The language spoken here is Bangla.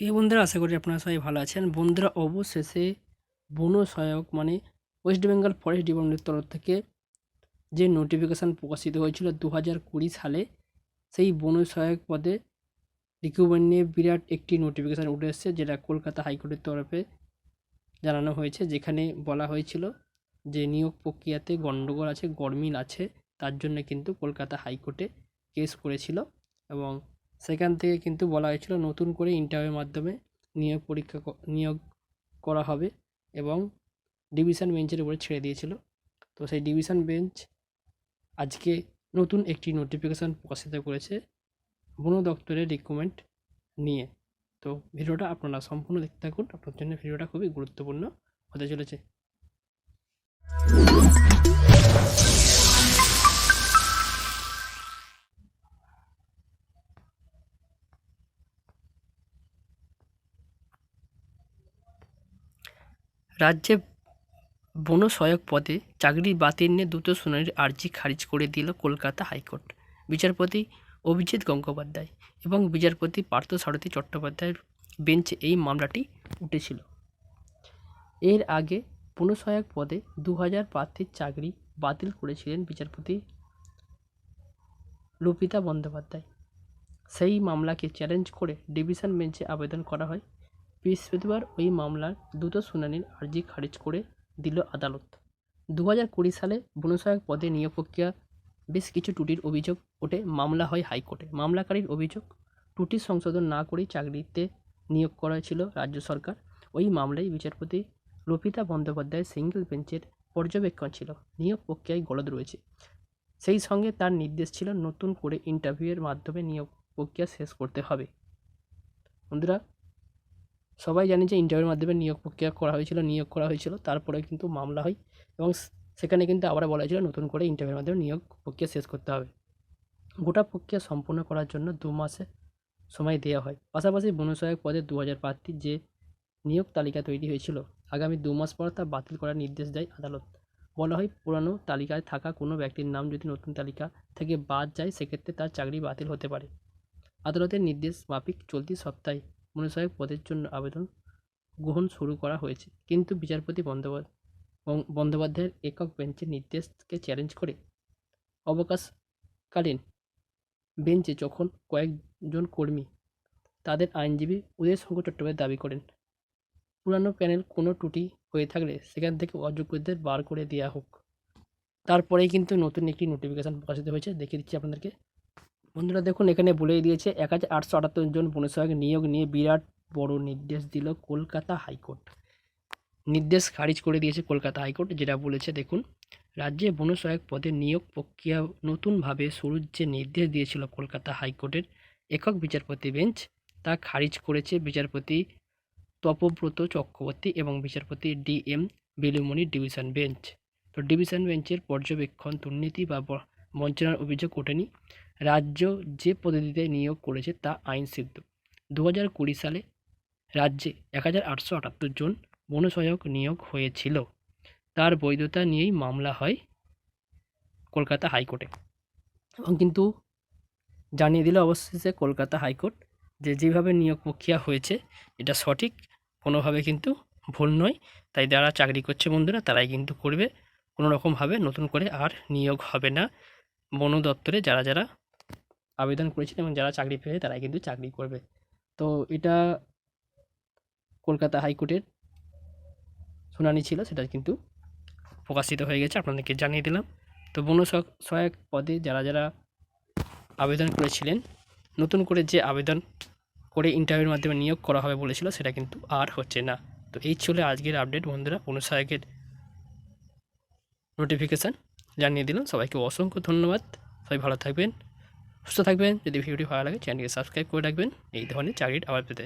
প্রিয় বন্ধুরা, আশা করি আপনারা সবাই ভালো আছেন। বন্ধুরা, অবশেষে বন সহায়ক মানে ওয়েস্ট বেঙ্গল ফরেস্ট ডিপার্টমেন্টের তরফ থেকে যে নোটিফিকেশান প্রকাশিত হয়েছিল দু হাজার কুড়ি সালে, সেই বন সহায়ক পদে রিক্রুটমেন্ট নিয়ে বিরাট একটি নোটিফিকেশান উঠে এসেছে, যেটা কলকাতা হাইকোর্টের তরফে জানানো হয়েছে। যেখানে বলা হয়েছিল যে নিয়োগ প্রক্রিয়াতে গণ্ডগোল আছে গরমিল আছে, তার জন্য কিন্তু কলকাতা হাইকোর্টে কেস করেছিল এবং সেখান থেকে কিন্তু বলা হয়েছিল নতুন করে ইন্টারভিউর মাধ্যমে নিয়োগ পরীক্ষা নিয়োগ করা হবে এবং ডিভিশন বেঞ্চের উপরে ছেড়ে দিয়েছিল। তো সেই ডিভিশন বেঞ্চ আজকে নতুন একটি নোটিফিকেশান প্রকাশিত করেছে বন দপ্তরের রিকমেন্ড নিয়ে। তো ভিডিওটা আপনারা সম্পূর্ণ দেখতে থাকুন। আপনার জন্য ভিডিওটা খুবই গুরুত্বপূর্ণ হতে চলেছে। রাজ্যে বন সহায়ক পদে চাকরি বাতিল নিয়ে দ্রুত শুনানির আর্জি খারিজ করে দিল কলকাতা হাইকোর্ট। বিচারপতি অভিজিৎ গঙ্গোপাধ্যায় এবং বিচারপতি পার্থ সারথী চট্টোপাধ্যায়ের বেঞ্চে এই মামলাটি উঠেছিল। এর আগে বন সহায়ক পদে দু হাজার প্রার্থীর চাকরি বাতিল করেছিলেন বিচারপতি লুপিতা বন্দ্যোপাধ্যায়। সেই মামলাকে চ্যালেঞ্জ করে ডিভিশন বেঞ্চে আবেদন করা হয়। বৃহস্পতিবার ওই মামলার দ্রুত শুনানির আর্জি খারিজ করে দিল আদালত। দু হাজার কুড়ি সালে বনসহায়ক পদে নিয়োগ প্রক্রিয়া বেশ কিছু ত্রুটির অভিযোগ ওঠে। মামলা হয় হাইকোর্টে। মামলাকারীর অভিযোগ, ত্রুটি সংশোধন না করেই চাকরিতে নিয়োগ করা ছিল রাজ্য সরকার। ওই মামলায় বিচারপতি লপিতা বন্দ্যোপাধ্যায় সিঙ্গেল বেঞ্চের পর্যবেক্ষণ ছিল। নিয়োগ প্রক্রিয়ায় গলদ রয়েছে। সেই সঙ্গে তার নির্দেশ ছিল নতুন করে ইন্টারভিউয়ের মাধ্যমে নিয়োগ প্রক্রিয়া শেষ করতে হবে। বন্ধুরা সবাই জানি যে ইন্টারভিউর মাধ্যমে নিয়োগ প্রক্রিয়া করা হয়েছিল, নিয়োগ করা হয়েছিল, তারপরে কিন্তু মামলা হয় এবং সেখানে কিন্তু আবার বলা হয়েছিল নতুন করে ইন্টারভিউর মাধ্যমে নিয়োগ প্রক্রিয়া শেষ করতে হবে। গোটা প্রক্রিয়া সম্পূর্ণ করার জন্য দু মাসে সময় দেওয়া হয়। পাশাপাশি বনসহায়ক পদে দু হাজার প্রার্থীর যে নিয়োগ তালিকা তৈরি হয়েছিল, আগামী দু মাস পর তা বাতিল করার নির্দেশ দেয় আদালত। বলা হয় পুরানো তালিকায় থাকা কোনো ব্যক্তির নাম যদি নতুন তালিকা থেকে বাদ যায়, সেক্ষেত্রে তার চাকরি বাতিল হতে পারে। আদালতের নির্দেশ মাফিক চলতি সপ্তাহে মনুসহায়ক পদের জন্য আবেদন গ্রহণ শুরু করা হয়েছে। কিন্তু বিচারপতি বন্দ্যোপাধ্যায় বন্দ্যোপাধ্যায়ের একক বেঞ্চের নির্দেশকে চ্যালেঞ্জ করে অবকাশকালীন বেঞ্চে যখন কয়েকজন কর্মী তাদের আইনজীবী উদয় শঙ্কর চট্টোপাধ্যায় দাবি করেন, পুরানো প্যানেল কোনো ত্রুটি হয়ে থাকলে সেখান থেকে অযোগ্যদের বার করে দেওয়া হোক। তারপরেই কিন্তু নতুন একটি নোটিফিকেশান প্রকাশিত হয়েছে। দেখিয়ে দিচ্ছি আপনাদেরকে। বন্ধুরা দেখুন, এখানে বলেই দিয়েছে এক হাজার আটশো আটাত্তর জন বনসহায়ক নিয়োগ নিয়ে বিরাট বড় নির্দেশ দিল কলকাতা হাইকোর্ট। নির্দেশ খারিজ করে দিয়েছে কলকাতা হাইকোর্ট, যেটা বলেছে, দেখুন, রাজ্যে বনসহায়ক পদে নিয়োগ প্রক্রিয়া নতুনভাবে শুরুর যে নির্দেশ দিয়েছিল কলকাতা হাইকোর্টের একক বিচারপতি বেঞ্চ, তা খারিজ করেছে বিচারপতি তপব্রত চক্রবর্তী এবং বিচারপতি D M Belumoni division bench. তো ডিভিশন বেঞ্চের পর্যবেক্ষণ, দুর্নীতি বা ব- বঞ্চনার অভিযোগ ওঠেনি। রাজ্য যে পদ্ধতিতে নিয়োগ করেছে তা আইনসিদ্ধ। দু হাজার কুড়ি সালে রাজ্যে এক হাজার আটশো আটাত্তর জন বনসহায়ক নিয়োগ হয়েছিল। তার বৈধতা নিয়েই মামলা হয় কলকাতা হাইকোর্টে। এবং কিন্তু জানিয়ে দিল অবশেষে কলকাতা হাইকোর্ট যে যেভাবে নিয়োগ প্রক্রিয়া হয়েছে, এটা সঠিক, কোনোভাবে কিন্তু ভুল নয়। তাই যারা চাকরি করছে বন্ধুরা, তারাই কিন্তু করবে। কোনো রকমভাবে নতুন করে আর নিয়োগ হবে না। বন দপ্তরে যারা যারা আবেদন করেছেন এবং যারা চাকরি পেয়েছে তারাই কিন্তু চাকরি করবে। তো এটা কলকাতা হাইকোর্টের শুনানি ছিল, সেটা কিন্তু প্রকাশিত হয়ে গেছে, আপনাদেরকে জানিয়ে দিলাম। তো বন সহায়ক- পদে যারা যারা আবেদন করেছিলেন, নতুন করে যে আবেদন করে ইন্টারভিউর মাধ্যমে নিয়োগ করা হবে বলেছিল, সেটা কিন্তু আর হচ্ছে না। তো এই ছিল আজকের আপডেট বন্ধুরা, বন সহায়কের নোটিফিকেশান জানিয়ে দিলাম। সবাইকে অসংখ্য ধন্যবাদ। সবাই ভালো থাকবেন, সুস্থ থাকবেন। যদি ভিডিওটি ভালো লাগে চ্যানেলকে সাবস্ক্রাইব করে রাখবেন। এই ধরনের চাকরির আবার পেতে।